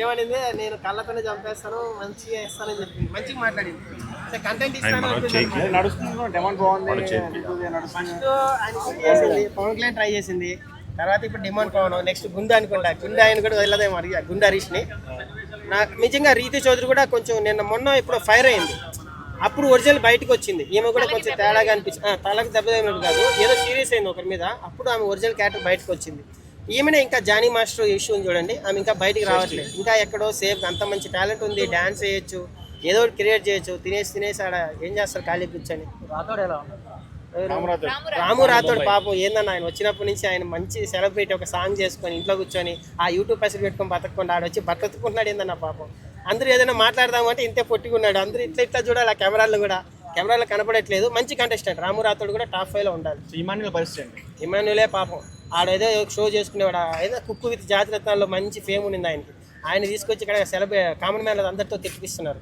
ఏమనింది? నేను కళ్ళతోనే చంపేస్తాను మంచిగా ఇస్తానని చెప్పింది మంచిగా మాట్లాడింది. కంటెంట్ ఆయన ఇస్తాను ఫస్ట్ ఆయన చేసింది పవన్ కళ్యాణ్ ట్రై చేసింది. తర్వాత ఇప్పుడు డిమాండ్ పవన్ నెక్స్ట్ గుండా అనుకుంటా. గుండా ఆయన కూడా వదలదేమో అడిగా గుండా హరీష్ని. నాకు నిజంగా రీతి చౌదరి కూడా కొంచెం నిన్న మొన్న ఇప్పుడు ఫైర్ అయింది. అప్పుడు ఒరిజినల్ బయటకు వచ్చింది. ఈమె కూడా కొంచెం తేడాగా అనిపించింది తలకు దెబ్బ కాదు. ఏదో సీరియస్ అయింది ఒకరి మీద. అప్పుడు ఆమె ఒరిజినల్ క్యారెక్టర్ బయటకు వచ్చింది. ఈమెనే ఇంకా జానీ మాస్టర్ ఇష్యూ ఉంది చూడండి. ఆమె ఇంకా బయటికి రావట్లేదు. ఇంకా ఎక్కడో సేఫ్ అంత మంచి టాలెంట్ ఉంది డాన్స్ చేయొచ్చు ఏదో ఒకటి క్రియేట్ చేయొచ్చు తినేసి తినేసి ఆడ ఏం చేస్తారు ఖాళీ కూర్చొని? రాము రాథోడ్. పాపం ఏందన్న ఆయన వచ్చినప్పటి నుంచి ఆయన మంచి సెలబ్రిటీ ఒక సాంగ్ చేసుకొని ఇంట్లో కూర్చొని ఆ యూట్యూబ్ పైసలు పెట్టుకొని బతకకుండా ఆడ వచ్చి బతుకుంటున్నాడు ఏందన్న పాపం? అందరూ ఏదైనా మాట్లాడదామంటే ఇంతే పొట్టుకున్నాడు అందరూ ఇట్లా ఇట్లా చూడాలి ఆ కెమెరాలు కూడా. కెమెరాలో కనపడట్లేదు. మంచి కంటెస్టెంట్ రాము రాథోడ్ కూడా టాప్ ఫైవ్లో ఉండాలి. ఇమాన్యుల్ పరిస్థితి ఇమాన్యులే పాపం. ఆడేదో షో చేసుకునేవాడు. ఏదో కుక్కు విత్ జాతిరత్నాల్లో మంచి ఫేమ్ ఉంది ఆయనకి. ఆయన తీసుకొచ్చి ఇక్కడ సెలబ్రే కామన్ మ్యాన్ అందరితో తెప్పిస్తున్నారు.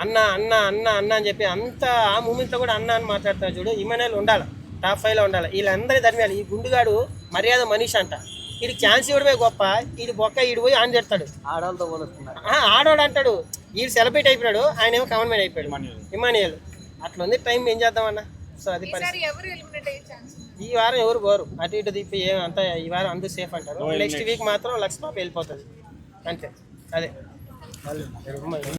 అన్న అన్న అన్న అన్న అని చెప్పి అంత ఆ మూమెంట్లో కూడా అన్న అని మాట్లాడుతున్నారు చూడు. ఇమాన్యుల్ ఉండాలి. టాప్ ఫైవ్లో ఉండాలి. వీళ్ళందరి ధర్మాలు ఈ గుండుగాడు మర్యాద మనిషి అంట. వీడికి ఛాన్స్ ఇవ్వడమే గొప్ప. వీడి బొక్క ఈడు పోయి ఆన్ చేస్తాడు. ఆడవాళ్ళతో పోలుస్తున్నారు ఆ, ఆడోడు అంటాడు. వీడు సెలబ్రేట్ అయిపోయాడు ఆయన ఏమో కామన్ మ్యాన్ అయిపోయాడు. ఇమానియల్. అట్లా ఉంది టైం ఏం చేద్దామన్నా సో అది పరిస్థితి. ఈసారి ఎవరు ఎలిమినేట్ అయ్యే ఛాన్స్ ఉంది ఈ వారం ఎవరు పోరు. అటు ఇటు తిప్పి ఏం అంత ఈ వారం అందరూ సేఫ్ అంటారు. నెక్స్ట్ వీక్ మాత్రం లక్ష్మీ వెళ్ళిపోతుంది అంతే. అదే.